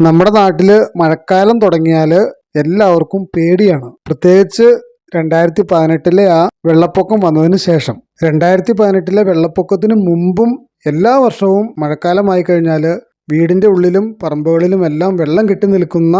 നമ്മുടെ നാട്ടിൽ മഴക്കാലം തുടങ്ങിയാൽ എല്ലാവർക്കും പേടിയാണ്. പ്രത്യേകിച്ച് രണ്ടായിരത്തി പതിനെട്ടിലെ ആ വെള്ളപ്പൊക്കം വന്നതിന് ശേഷം. രണ്ടായിരത്തി പതിനെട്ടിലെ വെള്ളപ്പൊക്കത്തിന് മുമ്പും എല്ലാ വർഷവും മഴക്കാലമായി കഴിഞ്ഞാൽ വീടിന്റെ ഉള്ളിലും പറമ്പുകളിലും എല്ലാം വെള്ളം കെട്ടി നിൽക്കുന്ന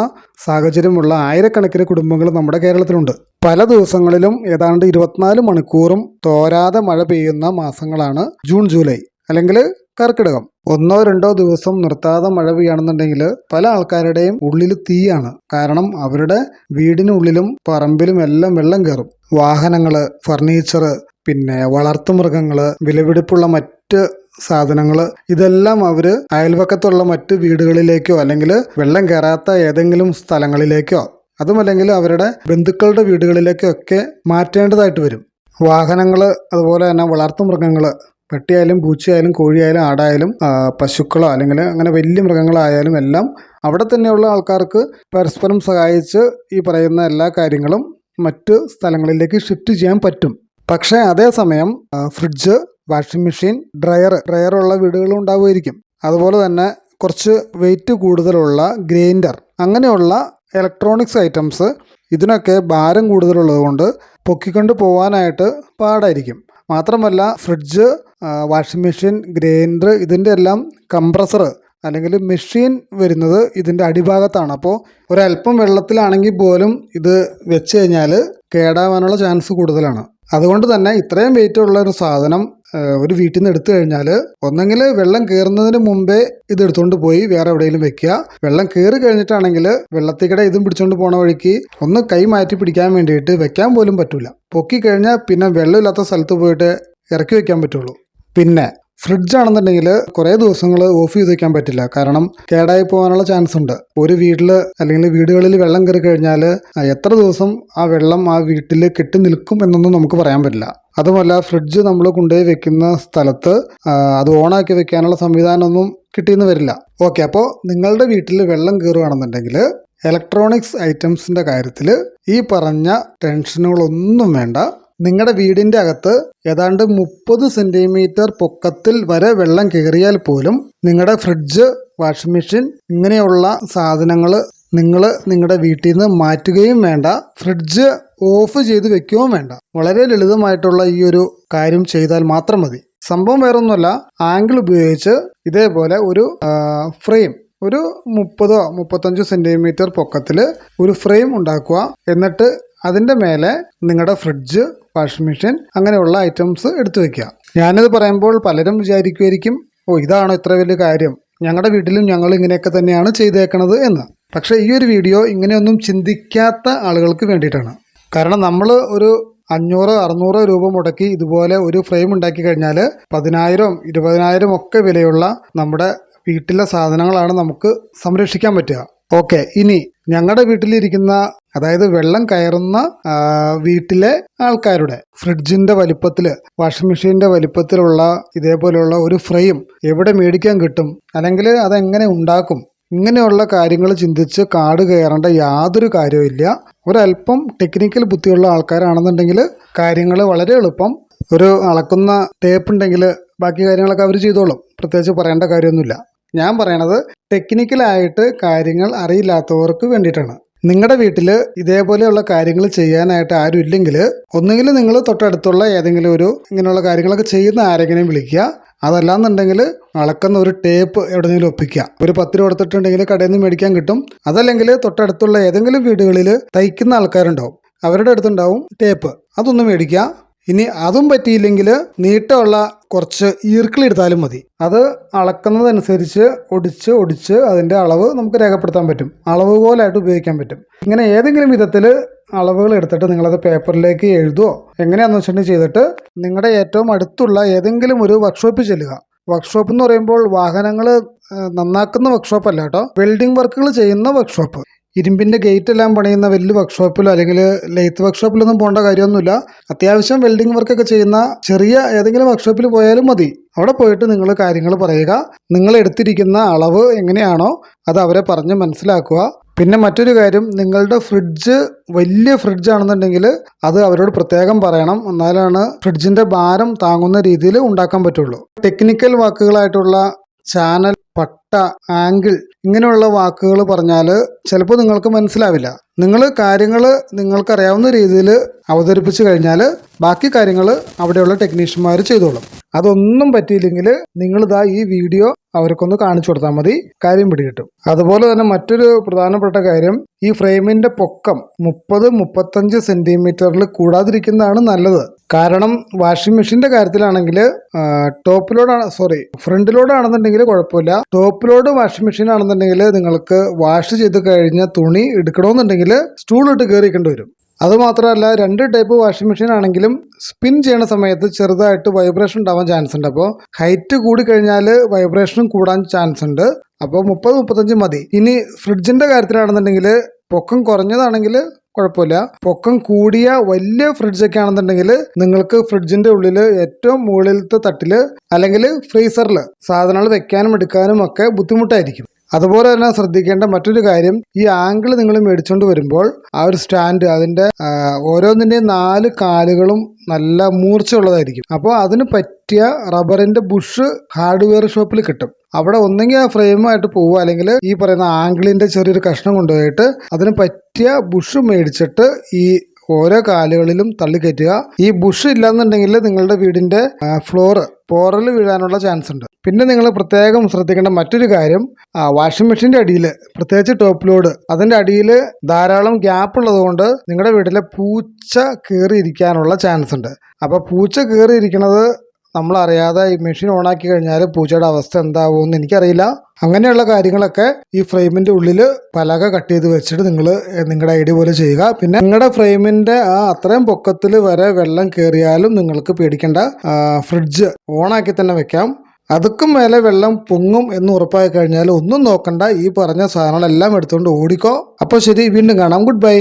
സാഹചര്യമുള്ള ആയിരക്കണക്കിന് കുടുംബങ്ങൾ നമ്മുടെ കേരളത്തിലുണ്ട്. പല ദിവസങ്ങളിലും ഏതാണ്ട് ഇരുപത്തിനാല് മണിക്കൂറും തോരാതെ മഴ പെയ്യുന്ന മാസങ്ങളാണ് ജൂൺ ജൂലൈ അല്ലെങ്കിൽ കർക്കിടകം. ഒന്നോ രണ്ടോ ദിവസം നിർത്താതെ മഴ പെയ്യാണെന്നുണ്ടെങ്കിൽ പല ആൾക്കാരുടെയും ഉള്ളിൽ തീയാണ്. കാരണം അവരുടെ വീടിനുള്ളിലും പറമ്പിലും എല്ലാം വെള്ളം കയറും. വാഹനങ്ങൾ ഫർണിച്ചർ പിന്നെ വളർത്തുമൃഗങ്ങൾ വിലപിടിപ്പുള്ള മറ്റ് സാധനങ്ങൾ ഇതെല്ലാം അവർ അയൽവക്കത്തുള്ള മറ്റ് വീടുകളിലേക്കോ അല്ലെങ്കിൽ വെള്ളം കയറാത്ത ഏതെങ്കിലും സ്ഥലങ്ങളിലേക്കോ അതുമല്ലെങ്കിൽ അവരുടെ ബന്ധുക്കളുടെ വീടുകളിലേക്കൊക്കെ മാറ്റേണ്ടതായിട്ട് വരും. വാഹനങ്ങൾ അതുപോലെ തന്നെ വളർത്തുമൃഗങ്ങൾ പട്ടിയായാലും പൂച്ചയായാലും കോഴിയായാലും ആടായാലും പശുക്കളോ അല്ലെങ്കിൽ അങ്ങനെ വലിയ മൃഗങ്ങളായാലും എല്ലാം അവിടെ തന്നെയുള്ള ആൾക്കാർക്ക് പരസ്പരം സഹായിച്ച് ഈ പറയുന്ന എല്ലാ കാര്യങ്ങളും മറ്റ് സ്ഥലങ്ങളിലേക്ക് ഷിഫ്റ്റ് ചെയ്യാൻ പറ്റും. പക്ഷേ അതേസമയം ഫ്രിഡ്ജ് വാഷിംഗ് മെഷീൻ ഡ്രയർ ഡ്രയറുള്ള വീടുകളും ഉണ്ടാവുമായിരിക്കും. അതുപോലെ തന്നെ കുറച്ച് വെയിറ്റ് കൂടുതലുള്ള ഗ്രൈൻഡർ അങ്ങനെയുള്ള ഇലക്ട്രോണിക്സ് ഐറ്റംസ് ഇതിനൊക്കെ ഭാരം കൂടുതലുള്ളതുകൊണ്ട് പൊക്കിക്കൊണ്ട് പോകാനായിട്ട് പാടായിരിക്കും. മാത്രമല്ല ഫ്രിഡ്ജ് വാഷിംഗ് മെഷീൻ ഗ്രൈൻഡർ ഇതിന്റെ എല്ലാം കംപ്രസർ അല്ലെങ്കിൽ മെഷീൻ വരുന്നത് ഇതിന്റെ അടിഭാഗത്താണ്. അപ്പോൾ ഒരല്പം വെള്ളത്തിലാണെങ്കിൽ പോലും ഇത് വെച്ച് കഴിഞ്ഞാൽ കേടാവാനുള്ള ചാൻസ് കൂടുതലാണ്. അതുകൊണ്ട് തന്നെ ഇത്രയും വെയിറ്റ് ഉള്ള ഒരു സാധനം ഒരു വീട്ടിൽ നിന്ന് എടുത്തു കഴിഞ്ഞാൽ ഒന്നെങ്കിൽ വെള്ളം കയറുന്നതിന് മുമ്പേ ഇത് എടുത്തുകൊണ്ട് പോയി വേറെ എവിടെയെങ്കിലും വെക്കുക. വെള്ളം കയറി കഴിഞ്ഞിട്ടാണെങ്കിൽ വെള്ളത്തിക്കടെ ഇതും പിടിച്ചുകൊണ്ട് പോണ വഴിക്ക് ഒന്ന് കൈ മാറ്റി പിടിക്കാൻ വേണ്ടിയിട്ട് വെക്കാൻ പോലും പറ്റില്ല പൊക്കി കഴിഞ്ഞാൽ പിന്നെ വെള്ളമില്ലാത്ത സ്ഥലത്ത് പോയിട്ട് ഇറക്കി വെക്കാൻ പറ്റുള്ളൂ. പിന്നെ ഫ്രിഡ്ജ് ആണെന്നുണ്ടെങ്കിൽ കുറേ ദിവസങ്ങൾ ഓഫ് ചെയ്ത് വെക്കാൻ പറ്റില്ല. കാരണം കേടായി പോകാനുള്ള ചാൻസ് ഉണ്ട്. ഒരു വീട്ടിൽ അല്ലെങ്കിൽ വീടുകളിൽ വെള്ളം കയറി കഴിഞ്ഞാൽ എത്ര ദിവസം ആ വെള്ളം ആ വീട്ടിൽ കെട്ടി നിൽക്കും എന്നൊന്നും നമുക്ക് പറയാൻ പറ്റില്ല. അതുമല്ല ഫ്രിഡ്ജ് നമ്മൾ കൊണ്ടുപോയി വെക്കുന്ന സ്ഥലത്ത് അത് ഓണാക്കി വെക്കാനുള്ള സംവിധാനമൊന്നും കിട്ടിയെന്ന് വരില്ല. ഓക്കെ അപ്പോൾ നിങ്ങളുടെ വീട്ടിൽ വെള്ളം കയറുകയാണെന്നുണ്ടെങ്കിൽ ഇലക്ട്രോണിക്സ് ഐറ്റംസിന്റെ കാര്യത്തിൽ ഈ പറഞ്ഞ ടെൻഷനുകളൊന്നും വേണ്ട. നിങ്ങളുടെ വീടിന്റെ അകത്ത് ഏതാണ്ട് മുപ്പത് സെന്റിമീറ്റർ പൊക്കത്തിൽ വരെ വെള്ളം കയറിയാൽ പോലും നിങ്ങളുടെ ഫ്രിഡ്ജ് വാഷിംഗ് മെഷീൻ ഇങ്ങനെയുള്ള സാധനങ്ങൾ നിങ്ങൾ നിങ്ങളുടെ വീട്ടിൽ നിന്ന് മാറ്റുകയും വേണ്ട. ഫ്രിഡ്ജ് ഓഫ് ചെയ്ത് വെക്കുകയും വേണ്ട. വളരെ ലളിതമായിട്ടുള്ള ഈ ഒരു കാര്യം ചെയ്താൽ മാത്രം മതി. സംഭവം വേറൊന്നുമല്ല. ആംഗിൾ ഉപയോഗിച്ച് ഇതേപോലെ ഒരു ഫ്രെയിം ഒരു മുപ്പതോ മുപ്പത്തഞ്ചോ സെന്റിമീറ്റർ പൊക്കത്തിൽ ഒരു ഫ്രെയിം ഉണ്ടാക്കുക. എന്നിട്ട് അതിന്റെ മേലെ നിങ്ങളുടെ ഫ്രിഡ്ജ് വാഷിംഗ് മെഷീൻ അങ്ങനെയുള്ള ഐറ്റംസ് എടുത്തു വെക്കുക. ഞാനിത് പറയുമ്പോൾ പലരും വിചാരിക്കുമായിരിക്കും ഓ ഇതാണോ ഇത്ര വലിയ കാര്യം? ഞങ്ങളുടെ വീട്ടിലും ഞങ്ങൾ ഇങ്ങനെയൊക്കെ തന്നെയാണ് ചെയ്തേക്കണത് എന്ന്. പക്ഷേ ഈ ഒരു വീഡിയോ ഇങ്ങനെയൊന്നും ചിന്തിക്കാത്ത ആളുകൾക്ക് വേണ്ടിയിട്ടാണ്. കാരണം നമ്മൾ ഒരു അഞ്ഞൂറ് അറുന്നൂറ് രൂപ മുടക്കി ഇതുപോലെ ഒരു ഫ്രെയിം ഉണ്ടാക്കി കഴിഞ്ഞാൽ പതിനായിരം ഇരുപതിനായിരം ഒക്കെ വിലയുള്ള നമ്മുടെ വീട്ടിലെ സാധനങ്ങളാണ് നമുക്ക് സംരക്ഷിക്കാൻ പറ്റുക. ഓക്കെ ഇനി ഞങ്ങളുടെ വീട്ടിലിരിക്കുന്ന അതായത് വെള്ളം കയറുന്ന വീട്ടിലെ ആൾക്കാരുടെ ഫ്രിഡ്ജിന്റെ വലിപ്പത്തിൽ വാഷിംഗ് മെഷീന്റെ വലിപ്പത്തിലുള്ള ഇതേപോലെയുള്ള ഒരു ഫ്രെയിം എവിടെ മേടിക്കാൻ കിട്ടും അല്ലെങ്കിൽ അതെങ്ങനെ ഉണ്ടാക്കും ഇങ്ങനെയുള്ള കാര്യങ്ങൾ ചിന്തിച്ച് കാട് കയറേണ്ട യാതൊരു കാര്യവുമില്ല ഒരല്പം ടെക്നിക്കൽ ബുദ്ധിയുള്ള ആൾക്കാരാണെന്നുണ്ടെങ്കിൽ കാര്യങ്ങൾ വളരെ എളുപ്പം. ഒരു അളക്കുന്ന ടേപ്പ് ഉണ്ടെങ്കിൽ ബാക്കി കാര്യങ്ങളൊക്കെ അവർ ചെയ്തോളും. പ്രത്യേകിച്ച് പറയേണ്ട കാര്യമൊന്നുമില്ല. ഞാൻ പറയണത് ടെക്നിക്കലായിട്ട് കാര്യങ്ങൾ അറിയില്ലാത്തവർക്ക് വേണ്ടിയിട്ടാണ്. നിങ്ങളുടെ വീട്ടിൽ ഇതേപോലെയുള്ള കാര്യങ്ങൾ ചെയ്യാനായിട്ട് ആരും ഇല്ലെങ്കിൽ ഒന്നുകിൽ നിങ്ങൾ തൊട്ടടുത്തുള്ള ഏതെങ്കിലും ഒരു ഇങ്ങനെയുള്ള കാര്യങ്ങളൊക്കെ ചെയ്യുന്ന ആരെങ്കിലും വിളിക്കുക. അതല്ലാന്നുണ്ടെങ്കിൽ അളക്കുന്ന ഒരു ടേപ്പ് എവിടെയെങ്കിലും ഒപ്പിക്കുക. ഒരു പത്ത് രൂപ കൊടുത്തിട്ടുണ്ടെങ്കിൽ കടയിൽ നിന്ന് മേടിക്കാൻ കിട്ടും. അതല്ലെങ്കിൽ തൊട്ടടുത്തുള്ള ഏതെങ്കിലും വീടുകളിൽ തയ്ക്കുന്ന ആൾക്കാരുണ്ടാവും. അവരുടെ അടുത്തുണ്ടാവും ടേപ്പ്. അതൊന്ന് മേടിക്കുക. ഇനി അതും പറ്റിയില്ലെങ്കിൽ നീട്ടമുള്ള കുറച്ച് ഈർക്കിളെടുത്താലും മതി. അത് അളക്കുന്നതനുസരിച്ച് ഒടിച്ച് ഒടിച്ച് അതിന്റെ അളവ് നമുക്ക് രേഖപ്പെടുത്താൻ പറ്റും. അളവ് പോലായിട്ട് ഉപയോഗിക്കാൻ പറ്റും. ഇങ്ങനെ ഏതെങ്കിലും വിധത്തിൽ അളവുകൾ എടുത്തിട്ട് നിങ്ങളത് പേപ്പറിലേക്ക് എഴുതുമോ എങ്ങനെയാണെന്ന് വെച്ചിട്ടുണ്ടെങ്കിൽ ചെയ്തിട്ട് നിങ്ങളുടെ ഏറ്റവും അടുത്തുള്ള ഏതെങ്കിലും ഒരു വർക്ക്ഷോപ്പിൽ ചെല്ലുക. വർക്ക്ഷോപ്പ് എന്ന് പറയുമ്പോൾ വാഹനങ്ങൾ നന്നാക്കുന്ന വർക്ക്ഷോപ്പ് അല്ല കേട്ടോ. വെൽഡിംഗ് വർക്കുകൾ ചെയ്യുന്ന വർക്ക്ഷോപ്പ് ഇരുമ്പിന്റെ ഗേറ്റ് എല്ലാം പണിയുന്ന വലിയ വർക്ക്ഷോപ്പിലോ അല്ലെങ്കിൽ ലെയ്ത്ത് വർക്ക്ഷോപ്പിലൊന്നും പോകേണ്ട കാര്യമൊന്നുമില്ല. അത്യാവശ്യം വെൽഡിംഗ് വർക്കൊക്കെ ചെയ്യുന്ന ചെറിയ ഏതെങ്കിലും വർക്ക്ഷോപ്പിൽ പോയാലും മതി. അവിടെ പോയിട്ട് നിങ്ങൾ കാര്യങ്ങൾ പറയുക. നിങ്ങൾ എടുത്തിരിക്കുന്ന അളവ് എങ്ങനെയാണോ അത് അവരെ പറഞ്ഞ് മനസ്സിലാക്കുക. പിന്നെ മറ്റൊരു കാര്യം നിങ്ങളുടെ ഫ്രിഡ്ജ് വലിയ ഫ്രിഡ്ജ് ആണെന്നുണ്ടെങ്കിൽ അത് അവരോട് പ്രത്യേകം പറയണം. എന്നാലാണ് ഫ്രിഡ്ജിന്റെ ഭാരം താങ്ങുന്ന രീതിയിൽ ഉണ്ടാക്കാൻ പറ്റുള്ളൂ. ടെക്നിക്കൽ വാക്കുകളായിട്ടുള്ള ചാനൽ പട്ട ആംഗിൾ ഇങ്ങനെയുള്ള വാക്കുകൾ പറഞ്ഞാൽ ചിലപ്പോൾ നിങ്ങൾക്ക് മനസ്സിലാവില്ല. നിങ്ങൾ കാര്യങ്ങൾ നിങ്ങൾക്കറിയാവുന്ന രീതിയിൽ അവതരിപ്പിച്ചു കഴിഞ്ഞാൽ ബാക്കി കാര്യങ്ങൾ അവിടെയുള്ള ടെക്നീഷ്യന്മാർ ചെയ്തോളും. അതൊന്നും പറ്റിയില്ലെങ്കിൽ നിങ്ങളിതാ ഈ വീഡിയോ അവർക്കൊന്ന് കാണിച്ചു കൊടുത്താൽ മതി. കാര്യം പിടികിട്ടും. അതുപോലെ തന്നെ മറ്റൊരു പ്രധാനപ്പെട്ട കാര്യം ഈ ഫ്രെയിമിന്റെ പൊക്കം മുപ്പത് മുപ്പത്തഞ്ച് സെന്റിമീറ്ററിൽ കൂടാതിരിക്കുന്നതാണ് നല്ലത്. കാരണം വാഷിംഗ് മെഷീന്റെ കാര്യത്തിലാണെങ്കിൽ ടോപ്പ് ലോഡാണ് സോറി ഫ്രണ്ട് ലോഡ് ആണെന്നുണ്ടെങ്കിൽ കുഴപ്പമില്ല. ടോപ്പ് ലോഡ് വാഷിംഗ് മെഷീൻ ആണെന്നുണ്ടെങ്കിൽ നിങ്ങൾക്ക് വാഷ് ചെയ്ത് കഴിഞ്ഞ തുണി എടുക്കണമെന്നുണ്ടെങ്കിൽ സ്റ്റൂളിട്ട് കയറിക്കേണ്ടി വരും. അതുമാത്രമല്ല രണ്ട് ടൈപ്പ് വാഷിംഗ് മെഷീൻ ആണെങ്കിലും സ്പിൻ ചെയ്യണ സമയത്ത് ചെറുതായിട്ട് വൈബ്രേഷൻ ഉണ്ടാവാൻ ചാൻസ് ഉണ്ട്. അപ്പോൾ ഹൈറ്റ് കൂടി കഴിഞ്ഞാൽ വൈബ്രേഷനും കൂടാൻ ചാൻസ് ഉണ്ട്. അപ്പോൾ മുപ്പത് മുപ്പത്തഞ്ച് മതി. ഇനി ഫ്രിഡ്ജിന്റെ കാര്യത്തിലാണെന്നുണ്ടെങ്കിൽ പൊക്കം കുറഞ്ഞതാണെങ്കിൽ കുഴപ്പമില്ല. പൊക്കം കൂടിയ വലിയ ഫ്രിഡ്ജൊക്കെ ആണെന്നുണ്ടെങ്കിൽ നിങ്ങൾക്ക് ഫ്രിഡ്ജിന്റെ ഉള്ളിൽ ഏറ്റവും മുകളിലത്തെ തട്ടിൽ അല്ലെങ്കിൽ ഫ്രീസറിൽ സാധനങ്ങൾ വെക്കാനും എടുക്കാനും ഒക്കെ ബുദ്ധിമുട്ടായിരിക്കും. അതുപോലെ തന്നെ ശ്രദ്ധിക്കേണ്ട മറ്റൊരു കാര്യം ഈ ആംഗിൾ നിങ്ങൾ മേടിച്ചുകൊണ്ട് വരുമ്പോൾ ആ ഒരു സ്റ്റാൻഡ് അതിന്റെ ഓരോന്നിന്റെയും നാല് കാലുകളും നല്ല മൂർച്ചയുള്ളതായിരിക്കും. അപ്പോൾ അതിന് പറ്റിയ റബ്ബറിന്റെ ബുഷ് ഹാർഡ്വെയർ ഷോപ്പിൽ കിട്ടും. അവിടെ ഒന്നെങ്കിൽ ആ ഫ്രെയിമായിട്ട് പോവുക അല്ലെങ്കിൽ ഈ പറയുന്ന ആംഗിളിന്റെ ചെറിയൊരു കഷ്ണം കൊണ്ടുപോയിട്ട് അതിന് പറ്റിയ ബുഷ് മേടിച്ചിട്ട് ഈ ഓരോ കാലുകളിലും തള്ളിക്കയറ്റുക ഈ ബുഷ് ഇല്ലാന്നുണ്ടെങ്കിൽ നിങ്ങളുടെ വീടിന്റെ ഫ്ലോർ പോറൽ വീഴാനുള്ള ചാൻസ് ഉണ്ട്. പിന്നെ നിങ്ങൾ പ്രത്യേകം ശ്രദ്ധിക്കേണ്ട മറ്റൊരു കാര്യം വാഷിംഗ് മെഷീന്റെ അടിയിൽ പ്രത്യേകിച്ച് ടോപ്പ് ലോഡ് അതിന്റെ അടിയിൽ ധാരാളം ഗ്യാപ്പ് ഉള്ളതുകൊണ്ട് നിങ്ങളുടെ വീട്ടിലെ പൂച്ച കയറിയിരിക്കാനുള്ള ചാൻസ് ഉണ്ട്. അപ്പോൾ പൂച്ച കയറിയിരിക്കുന്നത് നമ്മളറിയാതെ ഈ മെഷീൻ ഓണാക്കി കഴിഞ്ഞാൽ പൂച്ചയുടെ അവസ്ഥ എന്താവുമെന്ന് എനിക്കറിയില്ല. അങ്ങനെയുള്ള കാര്യങ്ങളൊക്കെ ഈ ഫ്രെയിമിന്റെ ഉള്ളിൽ പലക കട്ട് ചെയ്ത് വെച്ചിട്ട് നിങ്ങൾ നിങ്ങളുടെ ഐഡിയ പോലെ ചെയ്യുക. പിന്നെ നിങ്ങളുടെ ഫ്രെയിമിന്റെ ആ അത്രയും പൊക്കത്തിൽ വരെ വെള്ളം കയറിയാലും നിങ്ങൾക്ക് പേടിക്കേണ്ട. ഫ്രിഡ്ജ് ഓണാക്കി തന്നെ വെക്കാം. അതുക്കും മേലെ വെള്ളം പൊങ്ങും എന്ന് ഉറപ്പായി കഴിഞ്ഞാൽ ഒന്നും നോക്കണ്ട. ഈ പറഞ്ഞ സാധനങ്ങളെല്ലാം എടുത്തുകൊണ്ട് ഓടിക്കോ. അപ്പോൾ ശരി വീണ്ടും കാണാം. Good bye